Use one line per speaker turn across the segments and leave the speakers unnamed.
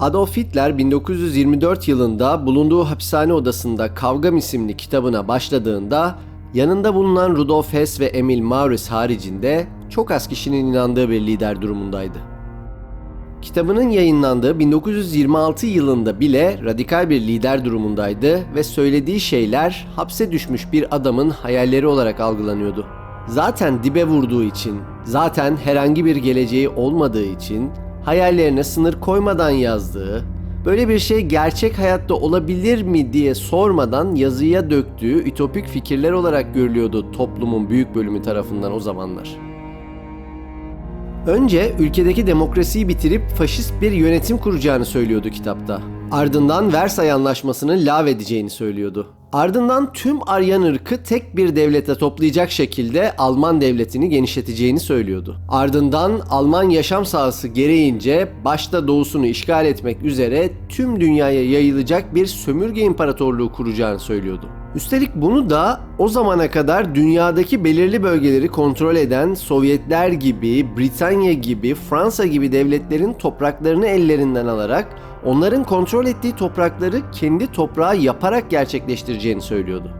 Adolf Hitler 1924 yılında bulunduğu hapishane odasında Kavgam isimli kitabına başladığında yanında bulunan Rudolf Hess ve Emil Maurus haricinde çok az kişinin inandığı bir lider durumundaydı. Kitabının yayınlandığı 1926 yılında bile radikal bir lider durumundaydı ve söylediği şeyler hapse düşmüş bir adamın hayalleri olarak algılanıyordu. Zaten dibe vurduğu için, zaten herhangi bir geleceği olmadığı için hayallerine sınır koymadan yazdığı, böyle bir şey gerçek hayatta olabilir mi diye sormadan yazıya döktüğü ütopik fikirler olarak görülüyordu toplumun büyük bölümü tarafından o zamanlar. Önce ülkedeki demokrasiyi bitirip faşist bir yönetim kuracağını söylüyordu kitapta. Ardından Versay Anlaşması'nı lağvedeceğini söylüyordu. Ardından tüm Aryan ırkı tek bir devlete toplayacak şekilde Alman devletini genişleteceğini söylüyordu. Ardından Alman yaşam sahası gereğince başta doğusunu işgal etmek üzere tüm dünyaya yayılacak bir sömürge imparatorluğu kuracağını söylüyordu. Üstelik bunu da o zamana kadar dünyadaki belirli bölgeleri kontrol eden Sovyetler gibi, Britanya gibi, Fransa gibi devletlerin topraklarını ellerinden alarak onların kontrol ettiği toprakları kendi toprağı yaparak gerçekleştireceğini söylüyordu.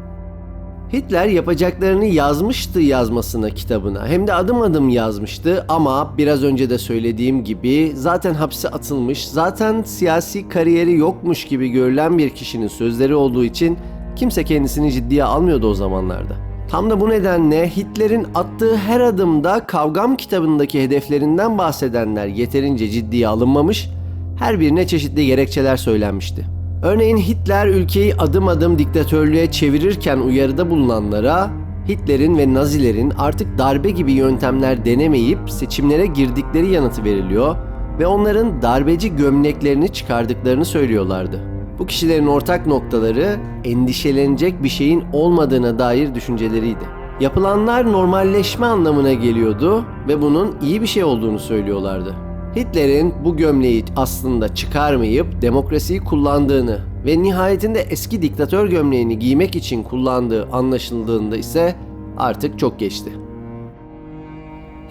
Hitler yapacaklarını yazmıştı yazmasına kitabına. Hem de adım adım yazmıştı ama biraz önce de söylediğim gibi zaten hapse atılmış, zaten siyasi kariyeri yokmuş gibi görülen bir kişinin sözleri olduğu için kimse kendisini ciddiye almıyordu o zamanlarda. Tam da bu nedenle Hitler'in attığı her adımda Kavgam kitabındaki hedeflerinden bahsedenler yeterince ciddiye alınmamış, her birine çeşitli gerekçeler söylenmişti. Örneğin Hitler ülkeyi adım adım diktatörlüğe çevirirken uyarıda bulunanlara Hitler'in ve Nazilerin artık darbe gibi yöntemler denemeyip seçimlere girdikleri yanıtı veriliyor ve onların darbeci gömleklerini çıkardıklarını söylüyorlardı. Bu kişilerin ortak noktaları endişelenecek bir şeyin olmadığına dair düşünceleriydi. Yapılanlar normalleşme anlamına geliyordu ve bunun iyi bir şey olduğunu söylüyorlardı. Hitler'in bu gömleği aslında çıkarmayıp demokrasiyi kullandığını ve nihayetinde eski diktatör gömleğini giymek için kullandığı anlaşıldığında ise artık çok geçti.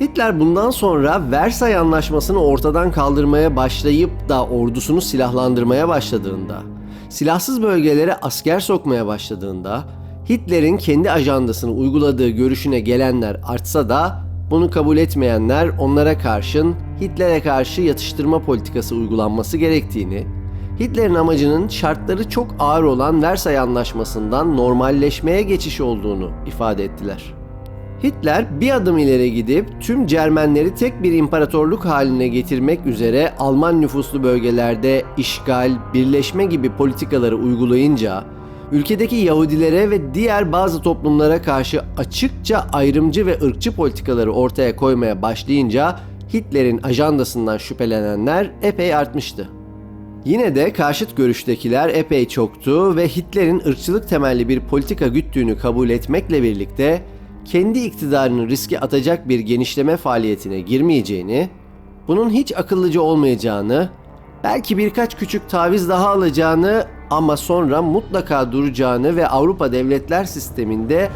Hitler bundan sonra Versay Anlaşması'nı ortadan kaldırmaya başlayıp da ordusunu silahlandırmaya başladığında, silahsız bölgelere asker sokmaya başladığında, Hitler'in kendi ajandasını uyguladığı görüşüne gelenler artsa da bunu kabul etmeyenler onlara karşın Hitler'e karşı yatıştırma politikası uygulanması gerektiğini, Hitler'in amacının şartları çok ağır olan Versay Anlaşması'ndan normalleşmeye geçiş olduğunu ifade ettiler. Hitler bir adım ileri gidip tüm Cermenleri tek bir imparatorluk haline getirmek üzere Alman nüfuslu bölgelerde işgal, birleşme gibi politikaları uygulayınca ülkedeki Yahudilere ve diğer bazı toplumlara karşı açıkça ayrımcı ve ırkçı politikaları ortaya koymaya başlayınca Hitler'in ajandasından şüphelenenler epey artmıştı. Yine de karşıt görüştekiler epey çoktu ve Hitler'in ırkçılık temelli bir politika güttüğünü kabul etmekle birlikte kendi iktidarını riske atacak bir genişleme faaliyetine girmeyeceğini, bunun hiç akıllıca olmayacağını, belki birkaç küçük taviz daha alacağını ama sonra mutlaka duracağını ve Avrupa devletler sisteminde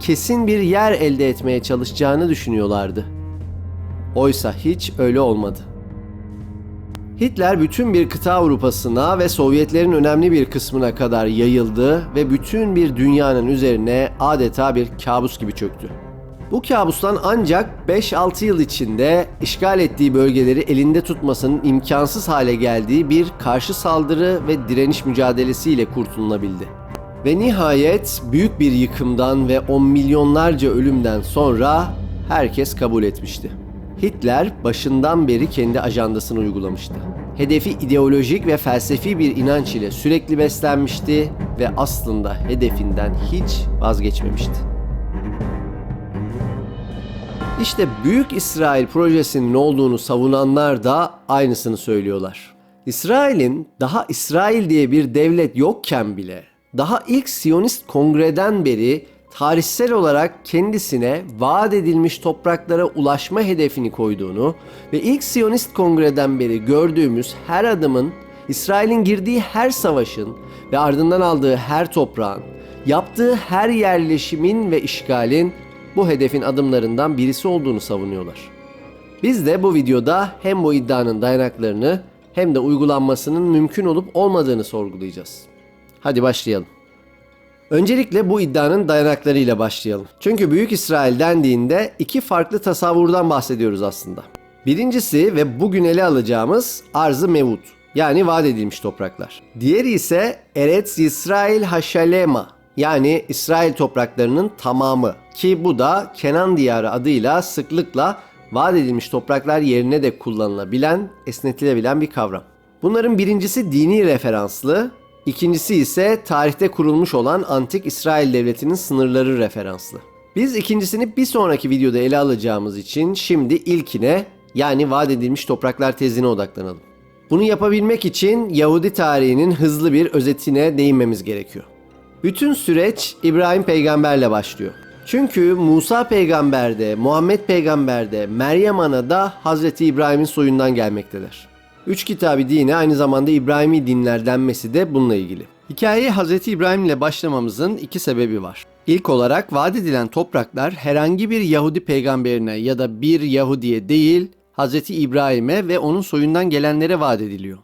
kesin bir yer elde etmeye çalışacağını düşünüyorlardı. Oysa hiç öyle olmadı. Hitler bütün bir kıta Avrupa'sına ve Sovyetlerin önemli bir kısmına kadar yayıldı ve bütün bir dünyanın üzerine adeta bir kabus gibi çöktü. Bu kabustan ancak 5-6 yıl içinde işgal ettiği bölgeleri elinde tutmasının imkansız hale geldiği bir karşı saldırı ve direniş mücadelesiyle kurtulunabildi. Ve nihayet büyük bir yıkımdan ve on milyonlarca ölümden sonra herkes kabul etmişti. Hitler başından beri kendi ajandasını uygulamıştı. Hedefi ideolojik ve felsefi bir inanç ile sürekli beslenmişti ve aslında hedefinden hiç vazgeçmemişti. İşte Büyük İsrail projesinin olduğunu savunanlar da aynısını söylüyorlar. İsrail'in daha İsrail diye bir devlet yokken bile daha ilk Siyonist kongreden beri tarihsel olarak kendisine vaat edilmiş topraklara ulaşma hedefini koyduğunu ve ilk Siyonist kongreden beri gördüğümüz her adımın İsrail'in girdiği her savaşın ve ardından aldığı her toprağın, yaptığı her yerleşimin ve işgalin bu hedefin adımlarından birisi olduğunu savunuyorlar. Biz de bu videoda hem bu iddianın dayanaklarını hem de uygulanmasının mümkün olup olmadığını sorgulayacağız. Hadi başlayalım. Öncelikle bu iddianın dayanaklarıyla başlayalım. Çünkü Büyük İsrail dendiğinde iki farklı tasavvurdan bahsediyoruz aslında. Birincisi ve bugün ele alacağımız arz-ı mevut yani vaat edilmiş topraklar. Diğeri ise Eretz İsrail Haşalema yani İsrail topraklarının tamamı ki bu da Kenan diyarı adıyla sıklıkla vaat edilmiş topraklar yerine de kullanılabilen, esnetilebilen bir kavram. Bunların birincisi dini referanslı, ikincisi ise tarihte kurulmuş olan antik İsrail devletinin sınırları referanslı. Biz ikincisini bir sonraki videoda ele alacağımız için şimdi ilkine yani vaat edilmiş topraklar tezine odaklanalım. Bunu yapabilmek için Yahudi tarihinin hızlı bir özetine değinmemiz gerekiyor. Bütün süreç İbrahim peygamberle başlıyor. Çünkü Musa peygamber de, Muhammed peygamber de, Meryem ana da Hazreti İbrahim'in soyundan gelmektedir. Üç kitabı dine aynı zamanda İbrahimi dinler denmesi de bununla ilgili. Hikayeye Hazreti İbrahim ile başlamamızın iki sebebi var. İlk olarak vaat edilen topraklar herhangi bir Yahudi peygamberine ya da bir Yahudiye değil, Hazreti İbrahim'e ve onun soyundan gelenlere vaat ediliyor.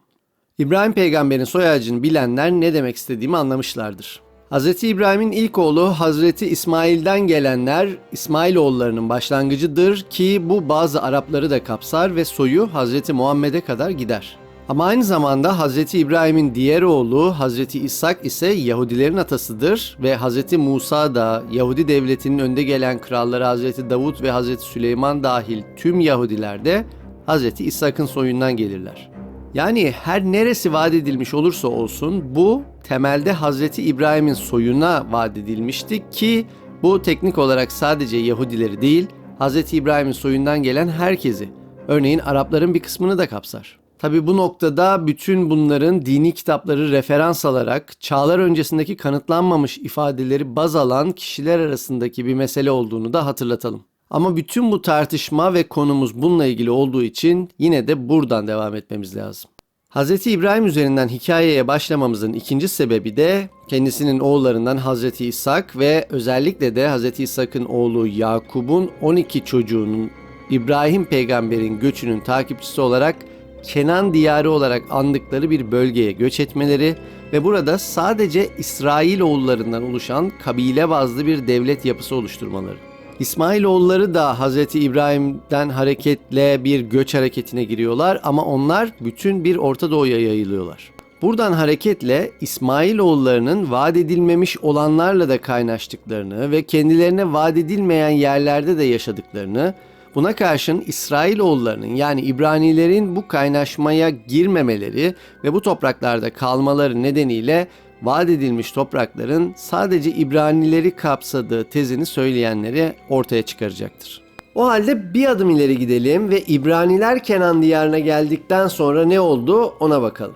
İbrahim peygamberin soy ağacını bilenler ne demek istediğimi anlamışlardır. Hz. İbrahim'in ilk oğlu Hazreti İsmail'den gelenler İsmailoğullarının başlangıcıdır ki bu bazı Arapları da kapsar ve soyu Hazreti Muhammed'e kadar gider. Ama aynı zamanda Hazreti İbrahim'in diğer oğlu Hazreti İshak ise Yahudilerin atasıdır ve Hazreti Musa da Yahudi devletinin önde gelen kralları Hazreti Davut ve Hazreti Süleyman dahil tüm Yahudiler de Hazreti İshak'ın soyundan gelirler. Yani her neresi vaat edilmiş olursa olsun bu temelde Hazreti İbrahim'in soyuna vaat edilmişti ki bu teknik olarak sadece Yahudileri değil Hazreti İbrahim'in soyundan gelen herkesi örneğin Arapların bir kısmını da kapsar. Tabi bu noktada bütün bunların dini kitapları referans alarak çağlar öncesindeki kanıtlanmamış ifadeleri baz alan kişiler arasındaki bir mesele olduğunu da hatırlatalım. Ama bütün bu tartışma ve konumuz bununla ilgili olduğu için yine de buradan devam etmemiz lazım. Hz. İbrahim üzerinden hikayeye başlamamızın ikinci sebebi de kendisinin oğullarından Hz. İshak ve özellikle de Hz. İshak'ın oğlu Yakub'un 12 çocuğunun İbrahim peygamberin göçünün takipçisi olarak Kenan diyarı olarak andıkları bir bölgeye göç etmeleri ve burada sadece İsrail oğullarından oluşan kabile bazlı bir devlet yapısı oluşturmaları. İsmailoğulları da Hz. İbrahim'den hareketle bir göç hareketine giriyorlar ama onlar bütün bir Orta Doğu'ya yayılıyorlar. Buradan hareketle İsmailoğullarının vaat edilmemiş olanlarla da kaynaştıklarını ve kendilerine vaat edilmeyen yerlerde de yaşadıklarını, buna karşın İsrailoğullarının yani İbranilerin bu kaynaşmaya girmemeleri ve bu topraklarda kalmaları nedeniyle vaat edilmiş toprakların sadece İbranileri kapsadığı tezini söyleyenleri ortaya çıkaracaktır. O halde bir adım ileri gidelim ve İbraniler Kenan diyarına geldikten sonra ne oldu ona bakalım.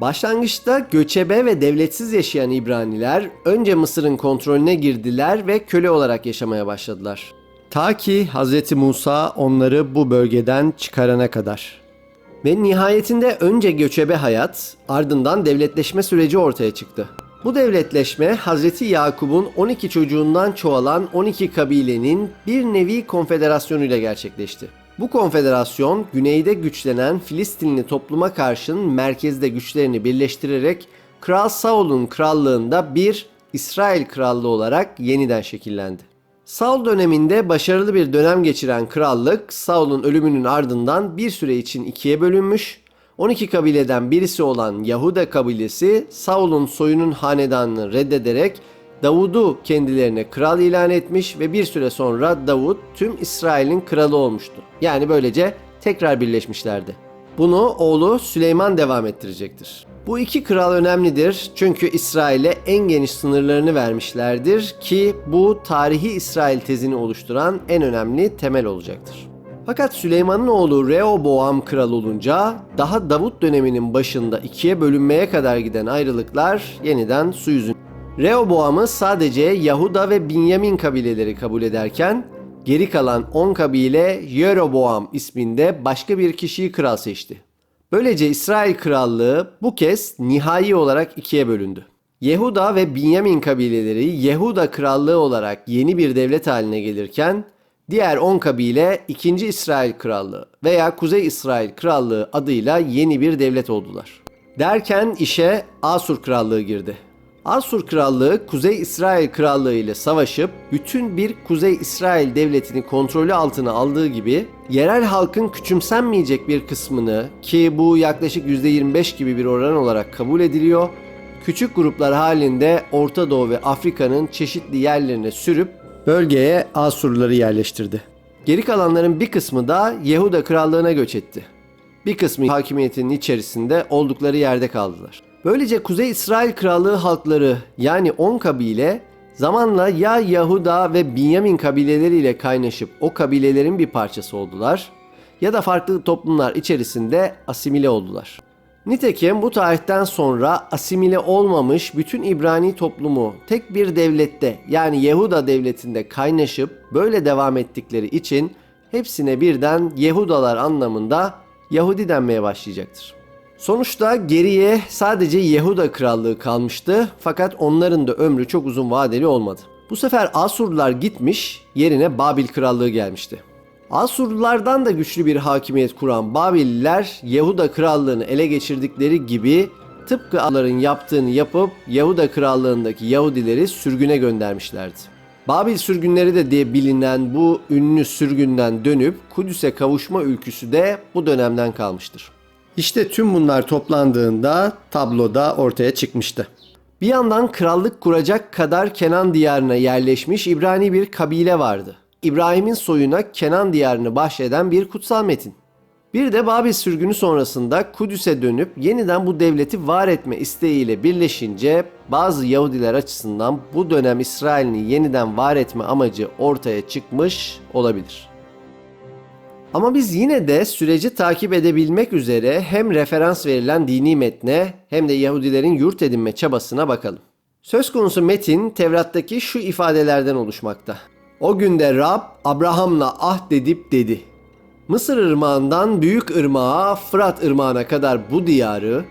Başlangıçta göçebe ve devletsiz yaşayan İbraniler önce Mısır'ın kontrolüne girdiler ve köle olarak yaşamaya başladılar. Ta ki Hz. Musa onları bu bölgeden çıkarana kadar. Ve nihayetinde önce göçebe hayat, ardından devletleşme süreci ortaya çıktı. Bu devletleşme Hazreti Yakup'un 12 çocuğundan çoğalan 12 kabilenin bir nevi konfederasyonuyla gerçekleşti. Bu konfederasyon güneyde güçlenen Filistinli topluma karşın merkezde güçlerini birleştirerek Kral Saul'un krallığında bir İsrail krallığı olarak yeniden şekillendi. Saul döneminde başarılı bir dönem geçiren krallık Saul'un ölümünün ardından bir süre için ikiye bölünmüş. 12 kabileden birisi olan Yahuda kabilesi Saul'un soyunun hanedanını reddederek Davud'u kendilerine kral ilan etmiş ve bir süre sonra Davud tüm İsrail'in kralı olmuştu. Yani böylece tekrar birleşmişlerdi. Bunu oğlu Süleyman devam ettirecektir. Bu iki kral önemlidir çünkü İsrail'e en geniş sınırlarını vermişlerdir ki bu tarihi İsrail tezini oluşturan en önemli temel olacaktır. Fakat Süleyman'ın oğlu Rehoboam kral olunca daha Davut döneminin başında ikiye bölünmeye kadar giden ayrılıklar yeniden su yüzüne. Rehoboam'ı sadece Yahuda ve Binyamin kabileleri kabul ederken geri kalan 10 kabile Yeroboam isminde başka bir kişiyi kral seçti. Böylece İsrail krallığı bu kez nihai olarak ikiye bölündü. Yehuda ve Binyamin kabileleri Yehuda krallığı olarak yeni bir devlet haline gelirken Diğer 10 kabile 2. İsrail Krallığı veya Kuzey İsrail Krallığı adıyla yeni bir devlet oldular. Derken işe Asur Krallığı girdi. Asur Krallığı Kuzey İsrail Krallığı ile savaşıp bütün bir Kuzey İsrail devletini kontrolü altına aldığı gibi yerel halkın küçümsenmeyecek bir kısmını ki bu yaklaşık %25 gibi bir oran olarak kabul ediliyor, küçük gruplar halinde Orta Doğu ve Afrika'nın çeşitli yerlerine sürüp bölgeye Asurları yerleştirdi. Geri kalanların bir kısmı da Yehuda Krallığına göç etti. Bir kısmı hakimiyetinin içerisinde oldukları yerde kaldılar. Böylece Kuzey İsrail Krallığı halkları yani 10 kabile zamanla ya Yahuda ve Binyamin kabileleriyle kaynaşıp o kabilelerin bir parçası oldular ya da farklı toplumlar içerisinde asimile oldular. Nitekim bu tarihten sonra asimile olmamış bütün İbrani toplumu tek bir devlette yani Yehuda devletinde kaynaşıp böyle devam ettikleri için hepsine birden Yehudalar anlamında Yahudi denmeye başlayacaktır. Sonuçta geriye sadece Yehuda krallığı kalmıştı fakat onların da ömrü çok uzun vadeli olmadı. Bu sefer Asurlular gitmiş yerine Babil krallığı gelmişti. Asurlulardan da güçlü bir hakimiyet kuran Babililer Yehuda krallığını ele geçirdikleri gibi tıpkı onların yaptığını yapıp Yehuda krallığındaki Yahudileri sürgüne göndermişlerdi. Babil sürgünleri de diye bilinen bu ünlü sürgünden dönüp Kudüs'e kavuşma ülküsü de bu dönemden kalmıştır. İşte tüm bunlar toplandığında tabloda ortaya çıkmıştı. Bir yandan krallık kuracak kadar Kenan diyarına yerleşmiş İbrani bir kabile vardı. İbrahim'in soyuna Kenan diyarını bahşeden bir kutsal metin. Bir de Babil sürgünü sonrasında Kudüs'e dönüp yeniden bu devleti var etme isteğiyle birleşince bazı Yahudiler açısından bu dönem İsrail'in yeniden var etme amacı ortaya çıkmış olabilir. Ama biz yine de süreci takip edebilmek üzere hem referans verilen dini metne hem de Yahudilerin yurt edinme çabasına bakalım. Söz konusu metin Tevrat'taki şu ifadelerden oluşmakta. O günde Rab Abraham'la ahd edip dedi. Mısır ırmağından Büyük ırmağa Fırat ırmağına kadar bu diyarı,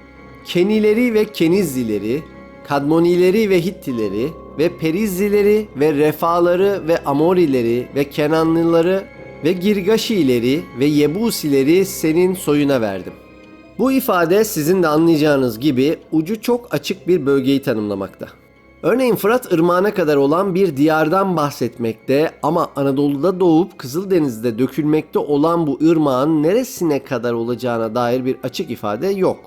Kenileri ve Kenizlileri, Kadmonileri ve Hittileri ve Perizlileri ve Refaları ve Amorileri ve Kenanlıları ve Girgaşileri ve Yebusileri senin soyuna verdim. Bu ifade sizin de anlayacağınız gibi ucu çok açık bir bölgeyi tanımlamakta. Örneğin Fırat Irmağı'na kadar olan bir diyardan bahsetmekte ama Anadolu'da doğup Kızıldeniz'de dökülmekte olan bu ırmağın neresine kadar olacağına dair bir açık ifade yok.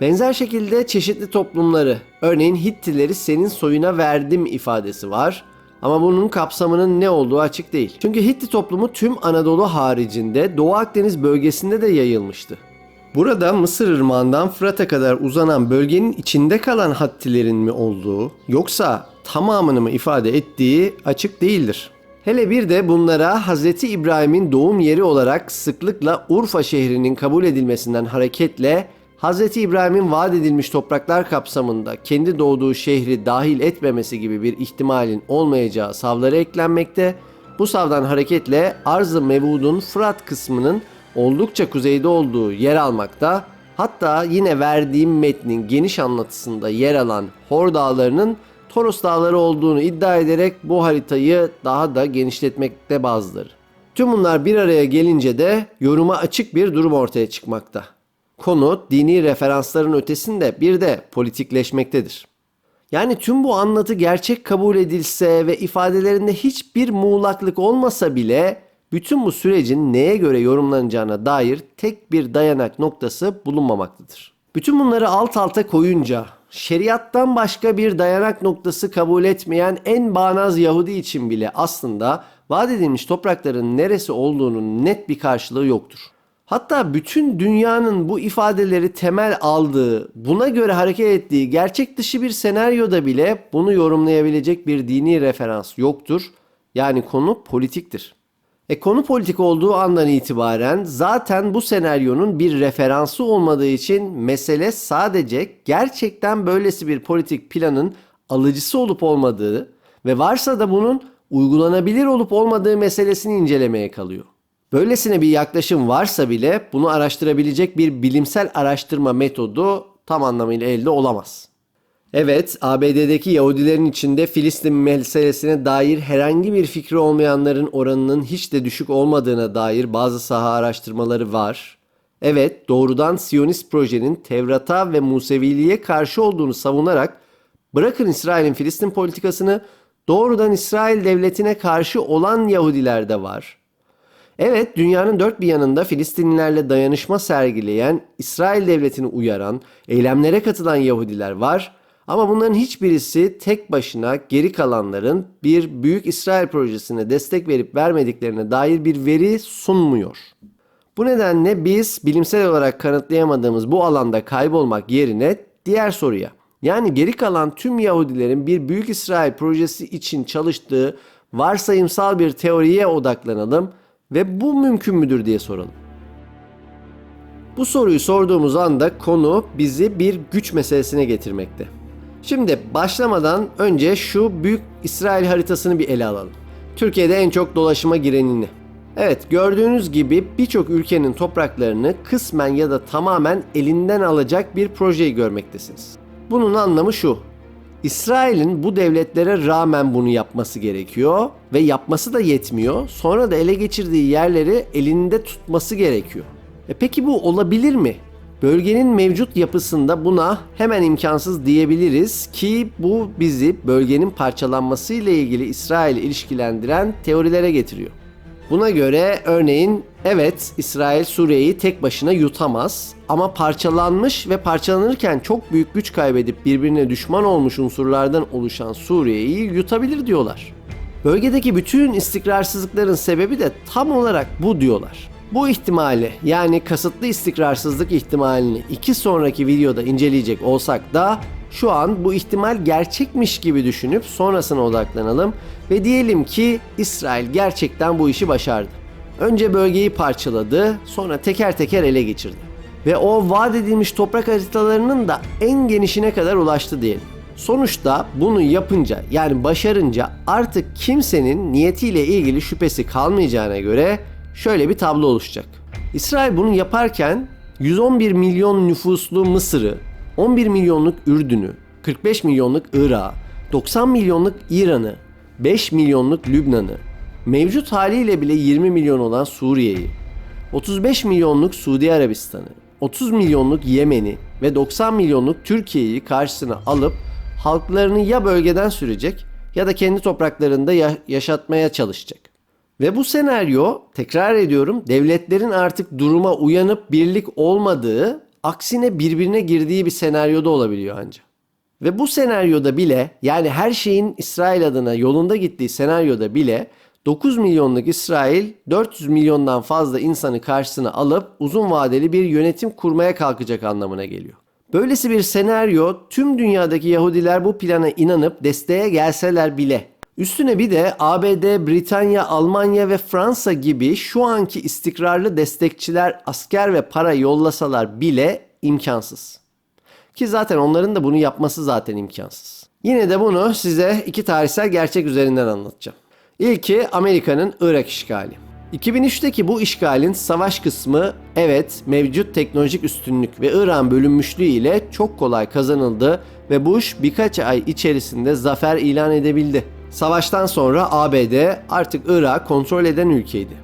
Benzer şekilde çeşitli toplumları, örneğin Hittileri senin soyuna verdim ifadesi var ama bunun kapsamının ne olduğu açık değil. Çünkü Hitti toplumu tüm Anadolu haricinde Doğu Akdeniz bölgesinde de yayılmıştı. Burada Mısır Irmağı'ndan Fırat'a kadar uzanan bölgenin içinde kalan Hattilerin mi olduğu yoksa tamamını mı ifade ettiği açık değildir. Hele bir de bunlara Hz. İbrahim'in doğum yeri olarak sıklıkla Urfa şehrinin kabul edilmesinden hareketle Hz. İbrahim'in vaat edilmiş topraklar kapsamında kendi doğduğu şehri dahil etmemesi gibi bir ihtimalin olmayacağı savları eklenmekte. Bu savdan hareketle Arz-ı Mevud'un Fırat kısmının oldukça kuzeyde olduğu yer almakta. Hatta yine verdiğim metnin geniş anlatısında yer alan Hor Dağları'nın Toros Dağları olduğunu iddia ederek bu haritayı daha da genişletmekte bazıları. Tüm bunlar bir araya gelince de yoruma açık bir durum ortaya çıkmakta. Konu dini referansların ötesinde bir de politikleşmektedir. Yani tüm bu anlatı gerçek kabul edilse ve ifadelerinde hiçbir muğlaklık olmasa bile bütün bu sürecin neye göre yorumlanacağına dair tek bir dayanak noktası bulunmamaktadır. Bütün bunları alt alta koyunca şeriattan başka bir dayanak noktası kabul etmeyen en bağnaz Yahudi için bile aslında vaat edilmiş toprakların neresi olduğunun net bir karşılığı yoktur. Hatta bütün dünyanın bu ifadeleri temel aldığı, buna göre hareket ettiği gerçek dışı bir senaryoda bile bunu yorumlayabilecek bir dini referans yoktur. Yani konu politiktir. E konu politik olduğu andan itibaren zaten bu senaryonun bir referansı olmadığı için mesele sadece gerçekten böylesi bir politik planın alıcısı olup olmadığı ve varsa da bunun uygulanabilir olup olmadığı meselesini incelemeye kalıyor. Böylesine bir yaklaşım varsa bile bunu araştırabilecek bir bilimsel araştırma metodu tam anlamıyla elde olamaz. Evet, ABD'deki Yahudilerin içinde Filistin meselesine dair herhangi bir fikri olmayanların oranının hiç de düşük olmadığına dair bazı saha araştırmaları var. Evet, doğrudan Siyonist projenin Tevrat'a ve Museviliğe karşı olduğunu savunarak bırakın İsrail'in Filistin politikasını doğrudan İsrail devletine karşı olan Yahudiler de var. Evet, dünyanın dört bir yanında Filistinlilerle dayanışma sergileyen, İsrail devletini uyaran, eylemlere katılan Yahudiler var. Ama bunların hiçbirisi tek başına geri kalanların bir büyük İsrail projesine destek verip vermediklerine dair bir veri sunmuyor. Bu nedenle biz bilimsel olarak kanıtlayamadığımız bu alanda kaybolmak yerine diğer soruya yani geri kalan tüm Yahudilerin bir büyük İsrail projesi için çalıştığı varsayımsal bir teoriye odaklanalım ve bu mümkün müdür diye soralım. Bu soruyu sorduğumuz anda konu bizi bir güç meselesine getirmekte. Şimdi başlamadan önce şu büyük İsrail haritasını bir ele alalım. Türkiye'de en çok dolaşıma girenini. Evet gördüğünüz gibi birçok ülkenin topraklarını kısmen ya da tamamen elinden alacak bir projeyi görmektesiniz. Bunun anlamı şu. İsrail'in bu devletlere rağmen bunu yapması gerekiyor ve yapması da yetmiyor. Sonra da ele geçirdiği yerleri elinde tutması gerekiyor. E peki bu olabilir mi? Bölgenin mevcut yapısında buna hemen imkansız diyebiliriz ki bu bizi bölgenin parçalanması ile ilgili İsrail'i ilişkilendiren teorilere getiriyor. Buna göre örneğin evet İsrail Suriye'yi tek başına yutamaz ama parçalanmış ve parçalanırken çok büyük güç kaybedip birbirine düşman olmuş unsurlardan oluşan Suriye'yi yutabilir diyorlar. Bölgedeki bütün istikrarsızlıkların sebebi de tam olarak bu diyorlar. Bu ihtimali yani kasıtlı istikrarsızlık ihtimalini iki sonraki videoda inceleyecek olsak da şu an bu ihtimal gerçekmiş gibi düşünüp sonrasına odaklanalım ve diyelim ki İsrail gerçekten bu işi başardı. Önce bölgeyi parçaladı, sonra teker teker ele geçirdi. Ve o vaat edilmiş toprak haritalarının da en genişine kadar ulaştı diyelim. Sonuçta bunu yapınca yani başarınca artık kimsenin niyetiyle ilgili şüphesi kalmayacağına göre şöyle bir tablo oluşacak. İsrail bunu yaparken 111 milyon nüfuslu Mısır'ı, 11 milyonluk Ürdün'ü, 45 milyonluk Irak'ı, 90 milyonluk İran'ı, 5 milyonluk Lübnan'ı, mevcut haliyle bile 20 milyon olan Suriye'yi, 35 milyonluk Suudi Arabistan'ı, 30 milyonluk Yemen'i ve 90 milyonluk Türkiye'yi karşısına alıp halklarını ya bölgeden sürecek ya da kendi topraklarında ya- yaşatmaya çalışacak. Ve bu senaryo tekrar ediyorum devletlerin artık duruma uyanıp birlik olmadığı aksine birbirine girdiği bir senaryoda olabiliyor ancak. Ve bu senaryoda bile yani her şeyin İsrail adına yolunda gittiği senaryoda bile 9 milyonluk İsrail 400 milyondan fazla insanı karşısına alıp uzun vadeli bir yönetim kurmaya kalkacak anlamına geliyor. Böylesi bir senaryo tüm dünyadaki Yahudiler bu plana inanıp desteğe gelseler bile Üstüne bir de ABD, Britanya, Almanya ve Fransa gibi şu anki istikrarlı destekçiler asker ve para yollasalar bile imkansız. Ki zaten onların da bunu yapması zaten imkansız. Yine de bunu size iki tarihsel gerçek üzerinden anlatacağım. İlki Amerika'nın Irak işgali. 2003'teki bu işgalin savaş kısmı evet mevcut teknolojik üstünlük ve İran bölünmüşlüğü ile çok kolay kazanıldı ve Bush birkaç ay içerisinde zafer ilan edebildi. Savaştan sonra ABD artık Irak kontrol eden ülkeydi.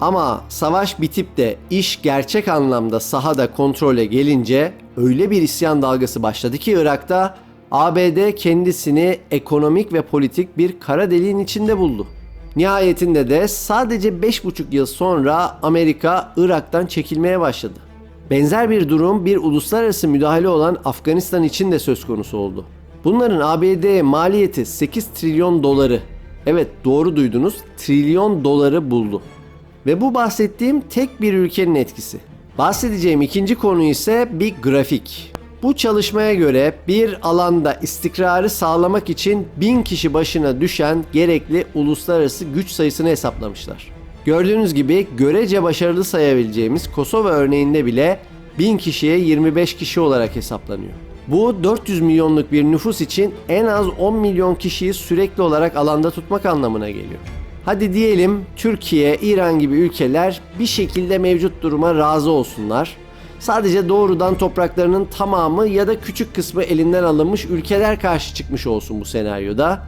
Ama savaş bitip de iş gerçek anlamda sahada kontrole gelince öyle bir isyan dalgası başladı ki Irak'ta ABD kendisini ekonomik ve politik bir kara deliğin içinde buldu. Nihayetinde de sadece 5,5 yıl sonra Amerika Irak'tan çekilmeye başladı. Benzer bir durum bir uluslararası müdahale olan Afganistan için de söz konusu oldu. Bunların ABD maliyeti 8 trilyon doları. Evet doğru duydunuz trilyon doları buldu. Ve bu bahsettiğim tek bir ülkenin etkisi. Bahsedeceğim ikinci konu ise bir grafik. Bu çalışmaya göre bir alanda istikrarı sağlamak için 1000 kişi başına düşen gerekli uluslararası güç sayısını hesaplamışlar. Gördüğünüz gibi görece başarılı sayabileceğimiz Kosova örneğinde bile 1000 kişiye 25 kişi olarak hesaplanıyor. Bu 400 milyonluk bir nüfus için en az 10 milyon kişiyi sürekli olarak alanda tutmak anlamına geliyor. Hadi diyelim Türkiye, İran gibi ülkeler bir şekilde mevcut duruma razı olsunlar. Sadece doğrudan topraklarının tamamı ya da küçük kısmı elinden alınmış ülkeler karşı çıkmış olsun bu senaryoda.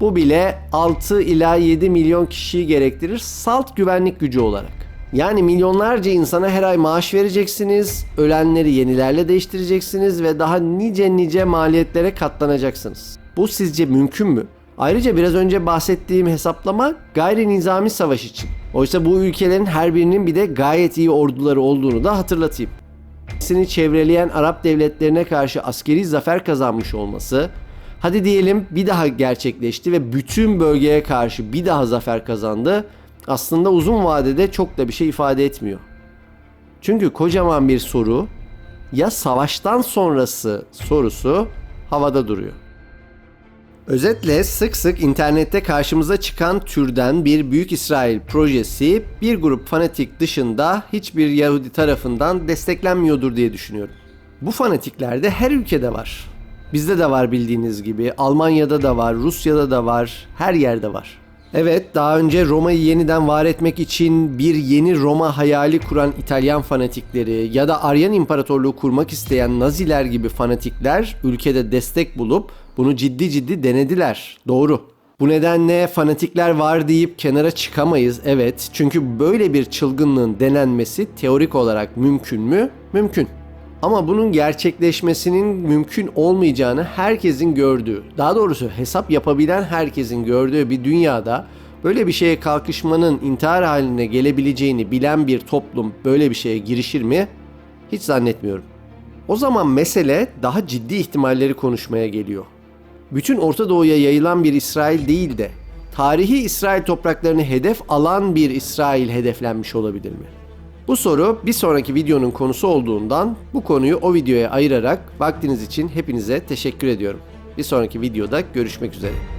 Bu bile 6 ila 7 milyon kişiyi gerektirir salt güvenlik gücü olarak. Yani milyonlarca insana her ay maaş vereceksiniz, ölenleri yenilerle değiştireceksiniz ve daha nice nice maliyetlere katlanacaksınız. Bu sizce mümkün mü? Ayrıca biraz önce bahsettiğim hesaplama gayri nizami savaş için. Oysa bu ülkelerin her birinin bir de gayet iyi orduları olduğunu da hatırlatayım. Sini çevreleyen Arap devletlerine karşı askeri zafer kazanmış olması, hadi diyelim bir daha gerçekleşti ve bütün bölgeye karşı bir daha zafer kazandı. Aslında uzun vadede çok da bir şey ifade etmiyor. Çünkü kocaman bir soru ya savaştan sonrası sorusu havada duruyor. Özetle sık sık internette karşımıza çıkan türden bir Büyük İsrail projesi bir grup fanatik dışında hiçbir Yahudi tarafından desteklenmiyordur diye düşünüyorum. Bu fanatikler de her ülkede var. Bizde de var bildiğiniz gibi, Almanya'da da var, Rusya'da da var, her yerde var. Evet, daha önce Roma'yı yeniden var etmek için bir yeni Roma hayali kuran İtalyan fanatikleri ya da Aryan İmparatorluğu kurmak isteyen Naziler gibi fanatikler ülkede destek bulup bunu ciddi ciddi denediler. Doğru. Bu nedenle fanatikler var deyip kenara çıkamayız evet. Çünkü böyle bir çılgınlığın denenmesi teorik olarak mümkün mü? Mümkün. Ama bunun gerçekleşmesinin mümkün olmayacağını herkesin gördüğü, daha doğrusu hesap yapabilen herkesin gördüğü bir dünyada böyle bir şeye kalkışmanın intihar haline gelebileceğini bilen bir toplum böyle bir şeye girişir mi? Hiç zannetmiyorum. O zaman mesele daha ciddi ihtimalleri konuşmaya geliyor. Bütün Orta Doğu'ya yayılan bir İsrail değil de tarihi İsrail topraklarını hedef alan bir İsrail hedeflenmiş olabilir mi? Bu soru bir sonraki videonun konusu olduğundan bu konuyu o videoya ayırarak vaktiniz için hepinize teşekkür ediyorum. Bir sonraki videoda görüşmek üzere.